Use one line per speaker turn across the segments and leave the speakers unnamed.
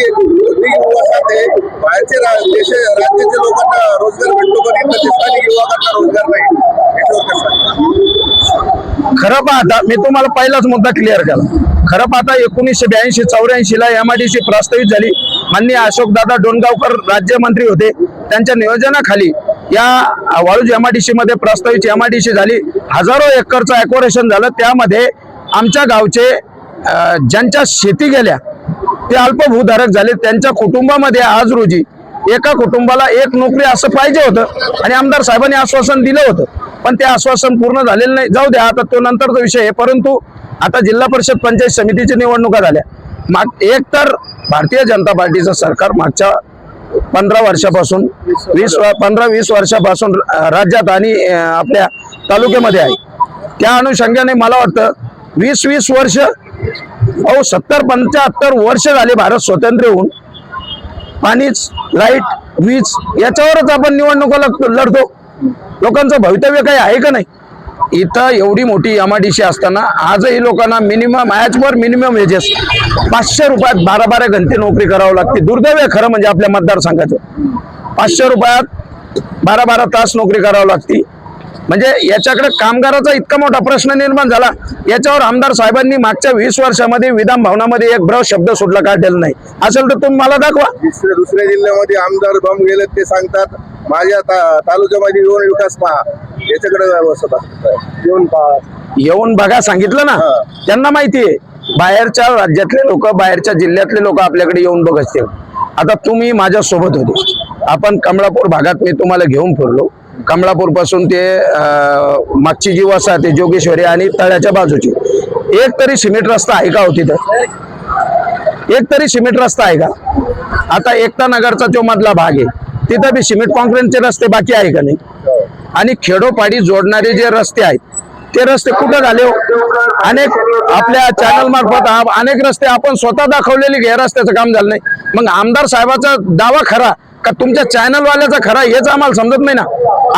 की बाहेरचे देश राज्याच्या लोकांना रोजगार भेटतो पण इथं स्थानिक युवकांना रोजगार नाही.
खरं पाहता मी तुम्हाला पहिलाच मुद्दा क्लिअर केला. खरं पाहता एकोणीसशे ब्याऐंशी चौऱ्याऐंशी ला एमआयडीसी प्रस्तावित झाली. माननीय अशोकदादा डोणगावकर राज्यमंत्री होते. त्यांच्या नियोजनाखाली या वाळूज एमआयडीसी मध्ये प्रस्तावित एमआयडीसी झाली. हजारो एकरचं ॲक्वरेशन झालं. त्यामध्ये आमच्या गावचे ज्यांच्या शेती गेल्या ते अल्पभूधारक झाले. त्यांच्या कुटुंबामध्ये आज रोजी एका कुटुंबाला एक नोकरी असं पाहिजे होतं आणि आमदार साहेबांनी आश्वासन दिलं होतं. पण ते आश्वासन पूर्ण झालेलं नाही. जाऊ द्या आता तो नंतरचा विषय आहे. परंतु आता जिल्हा परिषद पंचायत समितीच्या निवडणुका झाल्या. माग एक तर भारतीय जनता पार्टीचं सरकार मागच्या पंधरा वर्षापासून वीस पंधरा वीस वर्षापासून राज्यात आणि आपल्या तालुक्यामध्ये आहे. त्या अनुषंगाने मला वाटतं वीस वीस वर्ष अहो सत्तर पंच्याहत्तर वर्ष झाले भारत स्वतंत्र होऊन. पाणीच लाइट वीज याच्यावरच आपण निवडणुका लढतो. लोकांचं भवितव्य काही आहे का नाही? इथं एवढी मोठी एमआयडीसी असताना आजही लोकांना मिनिमम वर मिनिमम वेजेस पाचशे रुपयात बारा बारा घंटे नोकरी करावं लागते. दुर्दैव आहे खरं म्हणजे आपल्या मतदारसंघाचं. पाचशे रुपयात बारा बारा तास नोकरी करावं लागते. म्हणजे याच्याकडे कामगाराचा इतका मोठा प्रश्न निर्माण झाला. याच्यावर आमदार साहेबांनी मागच्या वीस वर्षामध्ये विधान भवनामध्ये एक ब्र शब्द सुटला काढलेला नाही. असेल तर तुम्ही मला दाखवा.
दुसऱ्या जिल्ह्यामध्ये आमदार बॉम्ब गेले ते सांगतात. माझ्या तालुक्यामध्ये येऊन विकास पहा. याच्याकडे येऊन पहा.
येऊन बघा सांगितलं ना. त्यांना माहितीये बाहेरच्या राज्यातले लोक बाहेरच्या जिल्ह्यातले लोक आपल्याकडे येऊन बघ असतील. आता तुम्ही माझ्या सोबत होते. आपण कमळापूर भागात मी तुम्हाला घेऊन फिरलो. कमळापूरपासून ते मागची जी वसा ते जोगेश्वरी आणि तळ्याच्या बाजूची. एक तरी सिमेंट रस्ता आहे का हो तिथं? एक तरी सिमेंट रस्ता आहे का? आता एकता नगरचा जो मधला भाग आहे तिथं बी सिमेंट कॉन्क्रीटचे रस्ते बाकी आहे का नाही? आणि खेडोपाडी जोडणारे जे रस्ते आहेत ते रस्ते कुठं झाले हो? अनेक आपल्या चॅनल मार्फत अनेक रस्ते आपण स्वतः दाखवलेले हे रस्त्याचं काम झालं नाही. मग आमदार साहेबाचा दावा खरा का तुमच्या चॅनल वाल्याचा खरा हेच आम्हाला समजत नाही ना?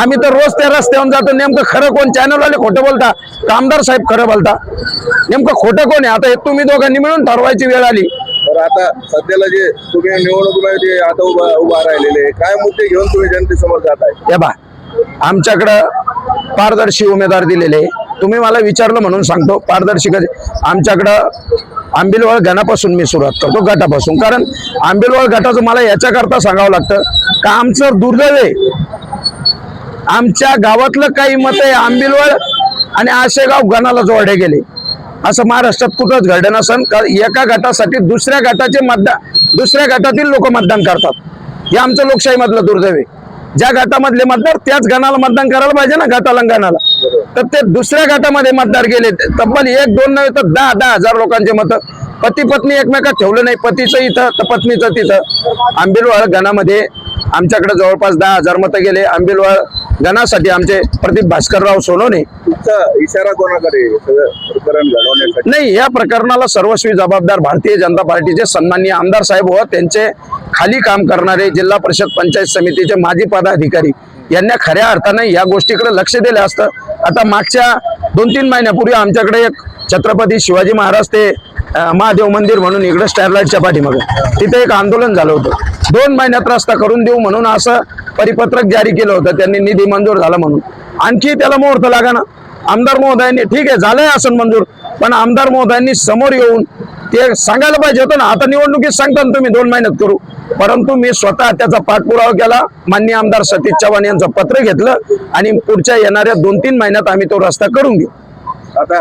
आम्ही तर रोज त्या रस्त्यावर जातो. नेमकं खरं कोण? चॅनल वाले खोटं बोलता? का आमदार साहेब खरं बोलता? नेमकं खोटं कोण आहे? आता हे तुम्ही दोघांनी मिळून ठरवायची वेळ आली.
तर आता सध्याला जे तुम्ही निवडणुकीमध्ये आता उभा उभा राहिलेले काय मुद्दे घेऊन तुम्ही जनतेसमोर जात आहे
हे बा आमच्याकडं पारदर्शी उमेदवार दिलेले. तुम्ही मला विचारलं म्हणून सांगतो. पारदर्शी कधी? आमच्याकडं आंबिलवाळ गणापासून मी सुरुवात करतो गटापासून. कारण आंबिलवाळ गटाचं मला याच्याकरता सांगावं लागतं का आमचं दुर्दैव आहे. आमच्या गावातलं काही मत आहे आंबिलवळ आणि आशेगाव गणाला जोडले गेले. असं महाराष्ट्रात कुठंच घडलं नसन. का एका गटासाठी दुसऱ्या गटाचे मतदान दुसऱ्या गटातील लोक मतदान करतात. हे आमचं लोकशाहीमधलं दुर्दैव आहे. ज्या गटामधले मतदार त्याच गणाला मतदान करायला पाहिजे ना गटाला गणाला तर ते दुसऱ्या गटामध्ये मतदार गेले. तब्बल एक दोन नव्हे तर दहा दहा हजार लोकांचे मत. पती पत्नी एकमेकात ठेवलं नाही. पतीचं इथं तर पत्नीचं तिथं. आंबिलवाळ गणामध्ये आमच्याकडे जवळपास दहा हजार मतं गेले. आंबिलवाळ गणासाठी आमचे प्रदीप भास्करराव सोनवणे
इशारा कोणाकडे
नाही या प्रकरणाला सर्वस्वी जबाबदार भारतीय जनता पार्टीचे सन्माननीय आमदार साहेब व त्यांचे खाली काम करणारे जिल्हा परिषद पंचायत समितीचे माजी पदाधिकारी यांना खऱ्या अर्थाने या गोष्टीकडे लक्ष दिलं असतं. आता मागच्या दोन तीन महिन्यापूर्वी आमच्याकडे एक छत्रपती शिवाजी महाराज ते महादेव मंदिर म्हणून इकडे स्टॅरलाईटच्या पाठीमागे. तिथे एक आंदोलन झालं होतं. दोन महिन्यात रस्ता करून देऊ म्हणून असं परिपत्रक जारी केलं होतं. त्यांनी निधी मंजूर झाला म्हणून. आणखी त्याला मुहूर्त लागा ना. आमदार महोदयांनी ठीक आहे झालंय असं मंजूर. पण आमदार महोदयांनी समोर येऊन ते सांगायला पाहिजे होतं ना आता निवडणुकीत सांगता ना तुम्ही दोन महिन्यात करू. परंतु मी स्वतः त्याचा पाठपुरावा केला माननीय आमदार सतीश चव्हाण यांचं पत्र घेतलं आणि पुढच्या येणाऱ्या दोन तीन महिन्यात आम्ही तो रस्ता करून घेऊ.
आता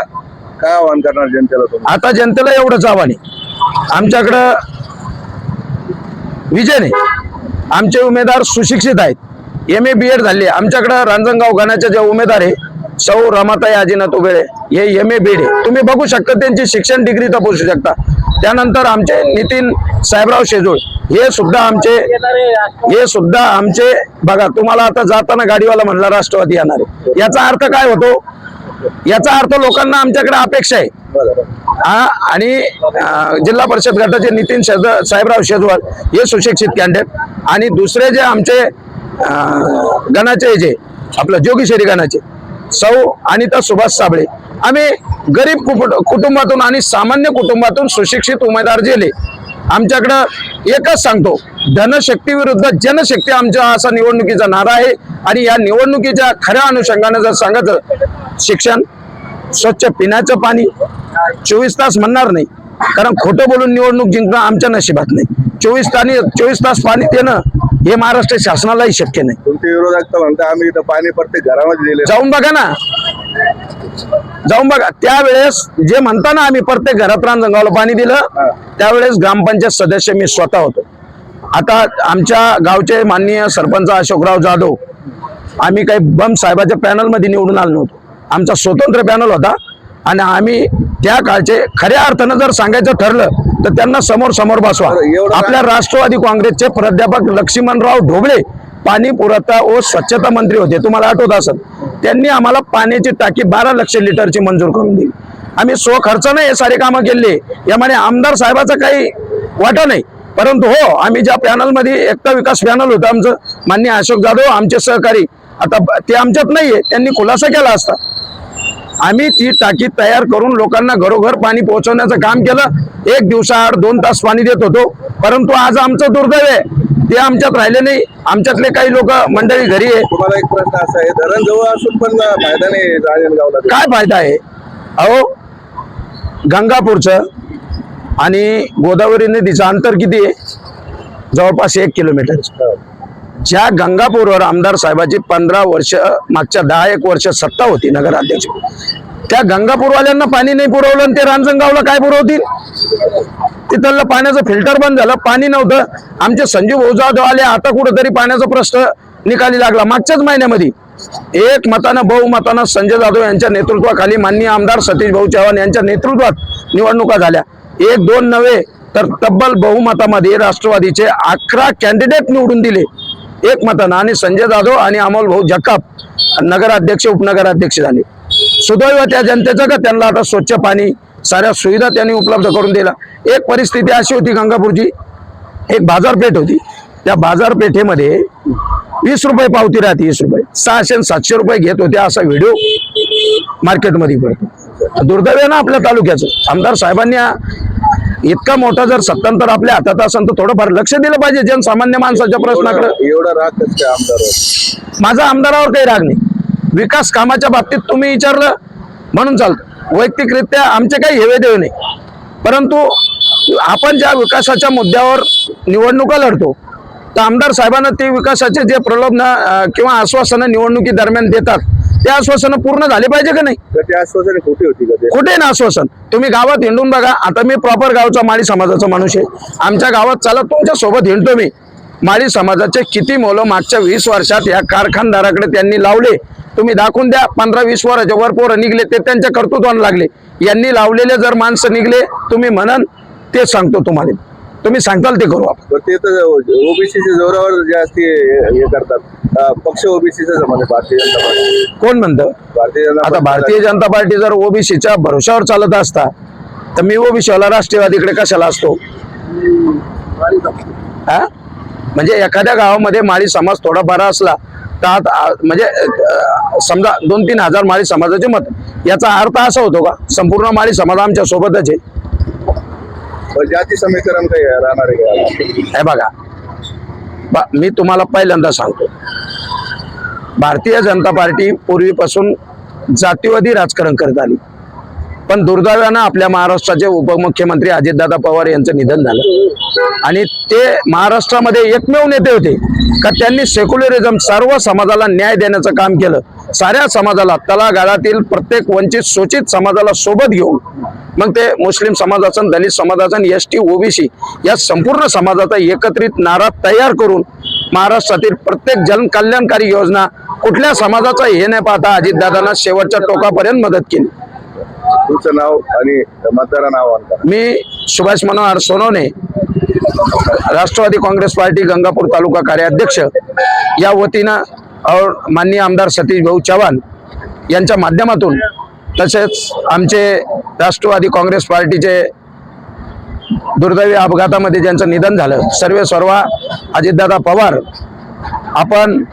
काय आवाहन करणार जनतेला
आता जनतेला एवढंच आव्हान आहे. आमच्याकडं विजय नाही. आमचे उमेदवार सुशिक्षित आहेत. एम ए बी एड झाले. आमच्याकडं रांजणगाव गाण्याचे जे उमेदवार आहे सौ रमाताई आजीना तुबेळे हे एम ए बी तुम्ही बघू शकता त्यांची शिक्षण डिग्री तपासू शकता. त्यानंतर आमचे नितीन साहेबराव शेजूळ हे सुद्धा आमचे हे सुद्धा आमचे बघा तुम्हाला आता जाताना गाडीवाला म्हणला राष्ट्रवादी येणार आहे. याचा अर्थ काय होतो? याचा अर्थ लोकांना आमच्याकडे अपेक्षा आहे. आणि जिल्हा परिषद गटाचे नितीन शेज- साहेबराव शेजवाल हे सुशिक्षित कॅन्डिडेट आणि दुसरे जे आमचे गणाचे जे आपलं जोगीशेरी गणाचे सौ अनिता सुभाष साबळे. आम्ही गरीब कुटुंबातून आणि सामान्य कुटुंबातून सुशिक्षित उमेदवार गेले आमच्याकडं एकच सांगतो धनशक्ती विरुद्ध जनशक्ती आमच्या असा निवडणुकीचा नारा आहे आणि या निवडणुकीच्या खऱ्या अनुषंगाने जर सांगायचं शिक्षण स्वच्छ पिण्याचं पाणी चोवीस तास म्हणणार नाही. कारण खोटं बोलून निवडणूक जिंकणं आमच्या नशिबात नाही. चोवीस तास चोवीस तास पाणी देणं हे महाराष्ट्र शासनालाही शक्य नाही.
तुमचे विरोधक तर म्हणता आम्ही इथं पाणी प्रत्येक घरामध्ये दिले
जाऊन बघा ना. जाऊन बघा. त्यावेळेस जे म्हणताना आम्ही प्रत्येक घरात रांजणगावला पाणी दिलं. त्यावेळेस ग्रामपंचायत सदस्य मी स्वतः होतो. आता आमच्या गावचे माननीय सरपंच अशोकराव जाधव आम्ही काही बम साहेबाच्या पॅनलमध्ये निवडून आलो नव्हतो. आमचा स्वतंत्र पॅनल होता. आणि आम्ही त्या काळचे खऱ्या अर्थानं जर सांगायचं ठरलं तर त्यांना समोर समोर बसवा. आपल्या राष्ट्रवादी काँग्रेसचे प्राध्यापक लक्ष्मणराव ढोबळे पाणी पुरवठा व स्वच्छता मंत्री होते. तुम्हाला आठवत असेल त्यांनी आम्हाला पाण्याची टाकी बारा लक्ष लिटरची मंजूर करून दिली. आम्ही स्व खर्चाने हे सारे कामं केले. यामध्ये आमदार साहेबाचं काही वाटा नाही. परंतु हो आम्ही ज्या पॅनलमध्ये एकता विकास पॅनल होतं आमचं मान्य अशोक जाधव आमचे सहकारी आता ते आमच्यात नाहीये. त्यांनी खुलासा केला असता. आम्ही ती टाकी तयार करून लोकांना घरोघर पाणी पोहोचवण्याचं काम केलं. एक दिवसाआड दोन तास पाणी देत होतो. परंतु आज आमचं दुर्दैव आहे. ते आमच्यात राहिले नाही. आमच्यातले काही लोक मंडळी घरी आहे.
तुम्हाला एक प्रश्न असा आहे. धरण जवळ असून पण फायदा नाही
काय फायदा आहे? अहो गंगापूरचं आणि गोदावरी नदीचं अंतर किती आहे? जवळपास एक किलोमीटर. ज्या गंगापूरवर आमदार साहेबाची पंधरा वर्ष मागच्या दहा एक वर्ष सत्ता होती नगराध्यक्ष त्या गंगापूरवाल्यांना पाणी नाही पुरवलं आणि ते रांजणगावला काय पुरवतील? तिथलं पाण्याचं फिल्टर बंद झालं पाणी नव्हतं. आमचे संजीव भाऊ आले आता कुठंतरी पाण्याचा प्रश्न निकाली लागला. मागच्याच महिन्यामध्ये एक मतानं बहुमतानं संजय जाधव यांच्या नेतृत्वाखाली माननीय आमदार सतीश भाऊ चव्हाण यांच्या नेतृत्वात निवडणुका झाल्या. एक दोन नव्हे तर तब्बल बहुमतामध्ये राष्ट्रवादीचे अकरा कॅन्डिडेट निवडून दिले. एकमतानं आणि संजय जाधव आणि अमोल भाऊ जगताप नगराध्यक्ष उपनगराध्यक्ष झाले. सुदैव त्या जनतेचं का त्यांना आता स्वच्छ पाणी साऱ्या सुविधा त्यांनी उपलब्ध करून दिला एक परिस्थिती अशी होती गंगापूरची. एक बाजारपेठ होती. त्या बाजारपेठेमध्ये वीस रुपये पावती राहते वीस रुपये. सहाशे आणि सातशे रुपये घेत होते असा व्हिडिओ मार्केटमध्ये पडतो. दुर्दैव आहे ना आपल्या तालुक्याचं. आमदार साहेबांनी इतका मोठा जर सत्तांतर आपल्या हातात असेल तर थोडंफार लक्ष दिलं पाहिजे जनसामान्य माणसाच्या प्रश्नाकडे.
एवढा राग कसं काय आमदार
माझा आमदारावर काही राग नाही. विकास कामाच्या बाबतीत तुम्ही विचारलं म्हणून चालतं. वैयक्तिकरित्या आमचे काही हेवे देव नाही. परंतु आपण ज्या विकासाच्या मुद्द्यावर निवडणुका लढतो तर आमदार साहेबांना ते विकासाचे जे प्रलोभन किंवा आश्वासनं निवडणुकी दरम्यान देतात ते आश्वासनं पूर्ण झाले पाहिजे का नाही?
तर ते आश्वासन खोटी होती का ते?
कुठे ना आश्वासन. तुम्ही गावात हिंडून बघा. आता मी प्रॉपर गावचा माळी समाजाचा माणूस आहे. आमच्या गावात चला तुमच्यासोबत हिंडतो मी. माळी समाजाचे किती मोलं मागच्या वीस वर्षात या कारखानदाराकडे त्यांनी लावले. तुम्ही दाखवून द्या पंधरा वीस वराच्या वर पोरं निघले ते त्यांच्या कर्तृत्वानं लागले. यांनी लावलेले जर माणसं निघले तुम्ही म्हणन ते सांगतो तुम्हाला. तुम्ही सांगताल ते करू आपण.
तर ते तर ओबीसीच्या जोरावर जास्ती हे करतात. पक्ष ओबीसीचा म्हणजे भारतीय जनता पार्टी.
कोण म्हणतं?
भारतीय जनता
आता भारतीय जनता पार्टी जर ओबीसीच्या भरोशावर चालत असता तर मी ओबीसीवाला राष्ट्रवादीकडे कशाला असतो? हा? म्हणजे एखाद्या गावामध्ये माळी समाज थोडा बरा असला तर आता म्हणजे समजा दोन तीन हजार माळी समाजाचे मत याचा अर्थ असा होतो का? संपूर्ण माळी समाज आमच्या सोबतच आहे.
जाती समीकरण काही राहणार आहे
हे बघा. बा मी तुम्हाला पहिल्यांदा सांगतो. भारतीय जनता पार्टी पूर्वीपासून जातीवादी राजकारण करत आली. पण दुर्दैवानं आपल्या महाराष्ट्राचे उपमुख्यमंत्री अजितदादा पवार यांचं निधन झालं. आणि ते महाराष्ट्रामध्ये एकमेव नेते होते. का त्यांनी सेक्युलरिझम सर्व समाजाला न्याय देण्याचं काम केलं. साऱ्या समाजाला तलागाळातील प्रत्येक वंचित शोषित समाजाला सोबत घेऊन. मग ते मुस्लिम समाज असन दलित समाज असन एस टी ओबीसी या संपूर्ण समाजाचा एकत्रित नारा तयार करून महाराष्ट्रातील प्रत्येक जनकल्याणकारी योजना कुठल्या समाजाचा हे नाही पाहता अजितदादांना शेवटच्या टोकापर्यंत मदत केली.
तुमचं नाव आणि मतदारा नाव
मी सुभाष मनोहर सोनवणे राष्ट्रवादी काँग्रेस पार्टी गंगापूर तालुका कार्याध्यक्ष. या वतीनं और माननीय आमदार सतीश भाऊ चव्हाण यांच्या माध्यमातून तसेच आमचे राष्ट्रवादी काँग्रेस पार्टीचे दुर्दैवी अपघातामध्ये ज्यांचं निधन झालं सर्वे सर्व अजितदादा पवार आपण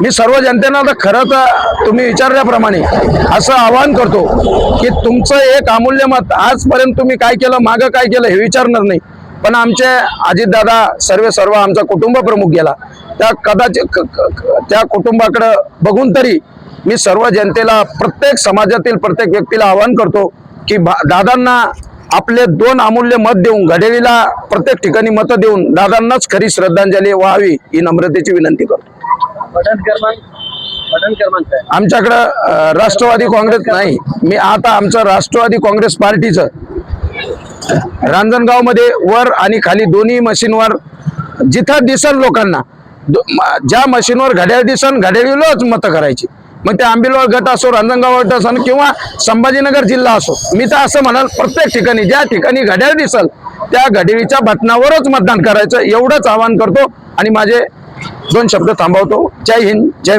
मी सर्व जनतेनं आता खरं तर तुम्ही विचारल्याप्रमाणे असं आवाहन करतो की तुमचं एक अमूल्य मत आजपर्यंत तुम्ही काय केलं मागं काय केलं हे विचारणार नाही. पण आमचे अजितदादा सर्व सर्व आमचा कुटुंब प्रमुख गेला. त्या कदाचित त्या कुटुंबाकडं बघून तरी मी सर्व जनतेला प्रत्येक समाजातील प्रत्येक व्यक्तीला आवाहन करतो की दादांना आपले दोन अमूल्य मत देऊन घडेरीला प्रत्येक ठिकाणी मतं देऊन दादांनाच खरी श्रद्धांजली व्हावी ही नम्रतेची विनंती करतो. आमच्याकडं राष्ट्रवादी काँग्रेस नाही. मी आता आमचं राष्ट्रवादी काँग्रेस पार्टीचं रांजणगावमध्ये वर आणि खाली दोन्ही मशीनवर जिथं दिसल लोकांना ज्या मशीनवर घड्याळ दिसन घड्याळीलाच मतं करायची. मग ते आंबिलवाड गट असो रांजणगाव गट असो किंवा संभाजीनगर जिल्हा असो मी तर असं म्हणाल प्रत्येक ठिकाणी ज्या ठिकाणी घड्याळ दिसल त्या घड्याळीच्या बटनावरच मतदान करायचं एवढंच आवाहन करतो आणि माझे दोन शब्द थांबवतो. जय हिंद जय